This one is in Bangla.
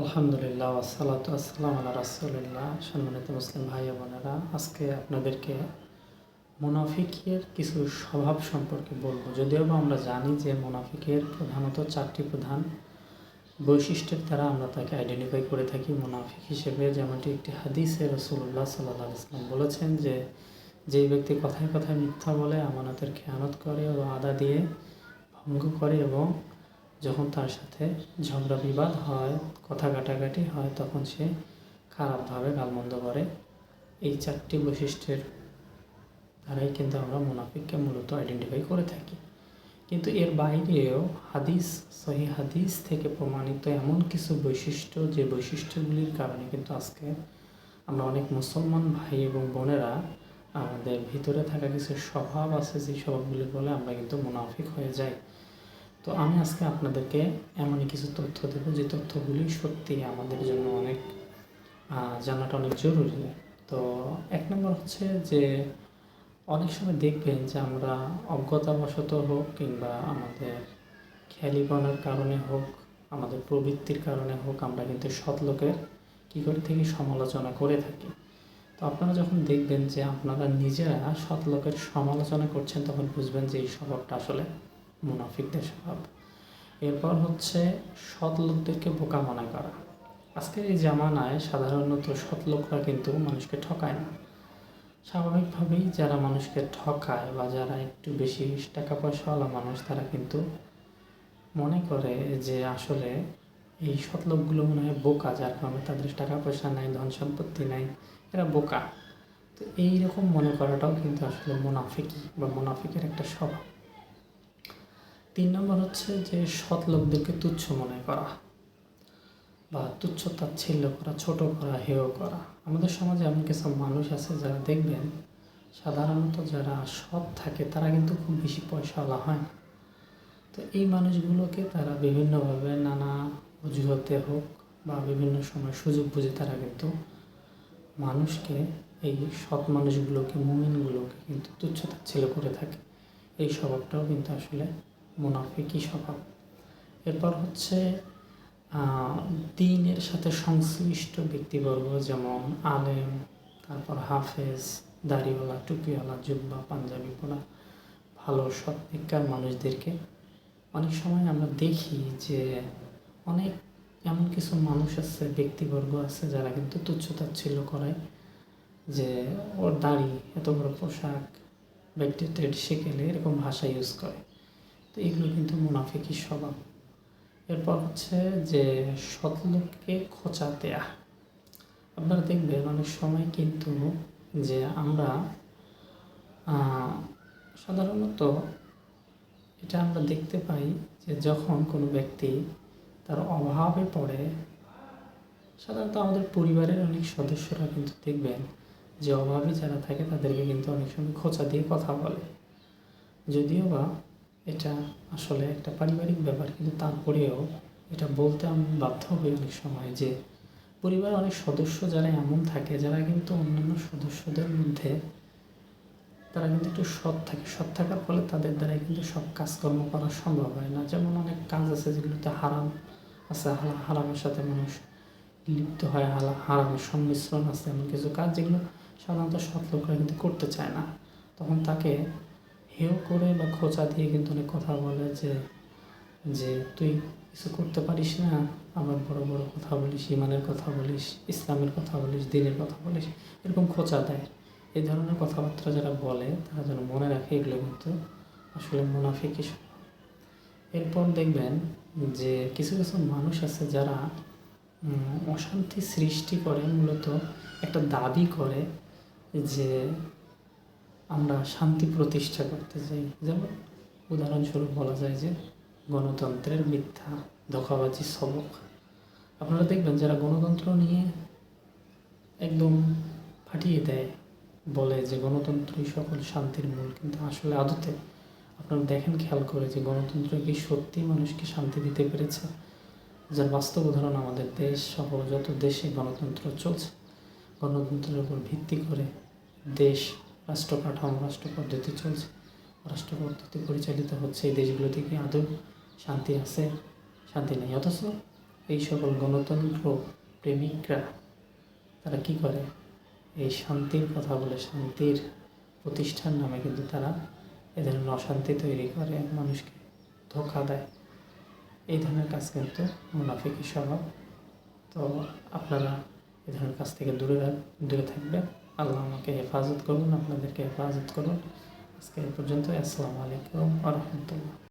আলহামদুলিল্লাহ আসসালাতু আসসালাম আল্লাহ রাসুলিল্লাহ। সম্মানিত মুসলিম ভাই বোনেরা, আজকে আপনাদেরকে মুনাফিকের কিছু স্বভাব সম্পর্কে বলব। যদিও বা আমরা জানি যে মুনাফিকের প্রধানত চারটি প্রধান বৈশিষ্ট্যের দ্বারা আমরা তাকে আইডেন্টিফাই করে থাকি। মুনাফিক হিসেবে যেমনটি একটি হাদিসে রসুল্লাহ সাল্লাহ ইসলাম বলেছেন যে যেই ব্যক্তি কথায় কথায় মিথ্যা বলে, আমানতের খেয়ানত করে ও আদা দিয়ে ভঙ্গ করে এবং যখন তার সাথে ঝগড়া বিবাদ হয়, কথা কাটাকাটি হয়, তখন সে খারাপভাবে গালমন্দ করে। এই চারটি বৈশিষ্ট্যের দ্বারাই কিন্তু আমরা মুনাফিককে মূলত আইডেন্টিফাই করে থাকি। কিন্তু এর বাইরেও হাদিস, সহি হাদিস থেকে প্রমাণিত এমন কিছু বৈশিষ্ট্য, যে বৈশিষ্ট্যগুলির কারণে কিন্তু আজকে আমরা অনেক মুসলমান ভাই এবং বোনেরা আমাদের ভিতরে থাকা কিছু স্বভাব আছে, যে স্বভাবগুলি বলে আমরা কিন্তু মুনাফিক হয়ে যাই। তো আমি আজকে আপনাদেরকে এমনই কিছু তথ্য দেবো। যে তথ্যগুলি সত্যি আমাদের জন্য অনেক জানাটা অনেক জরুরি। তো এক নম্বর হচ্ছে যে, অনেক সময় দেখবেন যে আমরা অজ্ঞতাবশত হোক কিংবা আমাদের খেয়ালিপনার কারণে হোক, আমাদের প্রবৃত্তির কারণে হোক, আমরা কিন্তু সৎ লোকের কী করে থেকে সমালোচনা করে থাকি। তো আপনারা যখন দেখবেন যে আপনারা নিজেরা সৎ লোকের সমালোচনা করছেন, তখন বুঝবেন যে এই স্বভাবটা আসলে মুনাফিকদের স্বভাব। এরপর হচ্ছে সৎ লোকদেরকে বোকা মনে করা। আজকের এই জামানায় সাধারণত সৎ লোকরা কিন্তু মানুষকে ঠকায় না। স্বাভাবিকভাবেই যারা মানুষকে ঠকায় বা যারা একটু বেশি টাকা পয়সাওয়ালা মানুষ, তারা কিন্তু মনে করে যে আসলে এই সৎ লোকগুলো মনে হয় বোকা, যার কারণে তাদের টাকা পয়সা নাই ধন সম্পত্তি নাই, এরা বোকা। তো এই রকম মনে করাটাও কিন্তু আসলে মুনাফিকি বা মুনাফিকের একটা স্বভাব। তিন নম্বর হচ্ছে যে সৎ লোকদেরকে তুচ্ছ মনে করা বা তুচ্ছ তাচ্ছিল্য করা, ছোট করা, হেয় করা। আমাদের সমাজে এমন কিছু মানুষ আছে যারা দেখবেন, সাধারণত যারা সৎ থাকে, তারা কিন্তু খুব বেশি পয়সাওয়ালা হয় না। তো এই মানুষগুলোকে তারা বিভিন্নভাবে নানা অজুহাতে হোক বা বিভিন্ন সময় সুযোগ বুঝে তারা কিন্তু মানুষকে, এই সৎ মানুষগুলোকে, মুমিনগুলোকে কিন্তু তুচ্ছ তাচ্ছিল্য করে থাকে। এই স্বভাবটাও কিন্তু আসলে মুনাফিকই স্বভাব। এরপর হচ্ছে দিনের সাথে সংশ্লিষ্ট ব্যক্তিবর্গ যেমন আলেম, তারপর হাফেজ, দাড়িওয়ালা, টুপিওয়ালা, জুব্বা, পাঞ্জাবি পরা ভালো সৎ মানুষদেরকে অনেক সময় আমরা দেখি যে অনেক এমন কিছু মানুষ আছে, ব্যক্তিবর্গ আছে যারা কিন্তু তুচ্ছ তাচ্ছিল্য করে যে ওর দাড়ি, এত বড় পোশাক ব্যক্তি টেড শিখেলে এরকম ভাষা ইউজ করে। তো এগুলো কিন্তু মুনাফিকি স্বভাব। এরপর হচ্ছে যে সৎ লোককে খোঁচা দেয়া। আপনারা দেখবেন অনেক সময় কিন্তু যে আমরা সাধারণত এটা আমরা দেখতে পাই যে যখন কোনো ব্যক্তি তার অভাবে পড়ে, সাধারণত আমাদের পরিবারের অনেক সদস্যরা কিন্তু দেখবেন যে অভাবে যারা থাকে তাদেরকে কিন্তু অনেক সময় খোঁচা দিয়ে কথা বলে। যদিও বা এটা আসলে একটা পারিবারিক ব্যাপার, কিন্তু তারপরেও এটা বলতে আমি বাধ্য হই অনেক সময় যে পরিবারের অনেক সদস্য যারা এমন থাকে, যারা কিন্তু অন্যান্য সদস্যদের মধ্যে তারা কিন্তু একটু সৎ থাকে। সৎ থাকার ফলে তাদের দ্বারাই কিন্তু সব কাজকর্ম করা সম্ভব হয় না। যেমন অনেক কাজ আছে যেগুলোতে হারাম আছে হারামের সাথে মানুষ লিপ্ত হয়, হালা, হারামের সংমিশ্রণ আছে এমন কিছু কাজ যেগুলো সাধারণত সৎ লোকরা কিন্তু করতে চায় না। তখন তাকে হেয় করে বা খোঁচা দিয়ে কিন্তু অনেক কথা বলে যে যে তুই কিছু করতে পারিস না, আবার বড় বড় কথা বলিস, ইমানের কথা বলিস, ইসলামের কথা বলিস, দিনের কথা বলিস, এরকম খোঁচা দেয়। এই ধরনের কথাবার্তা যারা বলে, তারা যেন মনে রাখে এগুলো কিন্তু আসলে মুনাফিকই স্বভাব এরপর দেখবেন যে কিছু কিছু মানুষ আছে যারা অশান্তি সৃষ্টি করে, মূলত একটা দাবি করে যে আমরা শান্তি প্রতিষ্ঠা করতে চাই। যেমন উদাহরণস্বরূপ বলা যায় যে গণতন্ত্রের মিথ্যা, ধোকাবাজি সবক আপনারা দেখবেন যারা গণতন্ত্র নিয়ে একদম ফাটিয়ে দেয়, বলে যে গণতন্ত্রই সকল শান্তির মূল, কিন্তু আসলে আদতে আপনারা দেখেন, খেয়াল করে যে গণতন্ত্র কি সত্যি মানুষকে শান্তি দিতে পেরেছে? যার বাস্তব উদাহরণ আমাদের দেশ সহ যত দেশে গণতন্ত্র চলছে, গণতন্ত্রের উপর ভিত্তি করে দেশ রাষ্ট্র কাঠামো রাষ্ট্র পদ্ধতি চলছে। রাষ্ট্র পদ্ধতি পরিচালিত হচ্ছে এই দেশগুলো থেকে। আদৌ শান্তি আছে? শান্তি নেই। অথচ এই সকল গণতন্ত্র প্রেমিকরা, তারা কি করে? এই শান্তির কথা বলে শান্তির প্রতিষ্ঠান নামে কিন্তু তারা এ ধরনের অশান্তি তৈরি করে, মানুষকে ধোকা দেয়। এই ধরনের কাজ কিন্তু মুনাফিকি স্বভাব। তো আপনারা এ ধরনের কাজ থেকে দূরে দূরে থাকবেন। আল্লাহ আমাকে হেফাজত করুন আপনাদেরকে হেফাজত করুন। আজকে এ পর্যন্ত আসসালামু আলাইকুম আ রহমতুল্লাহ।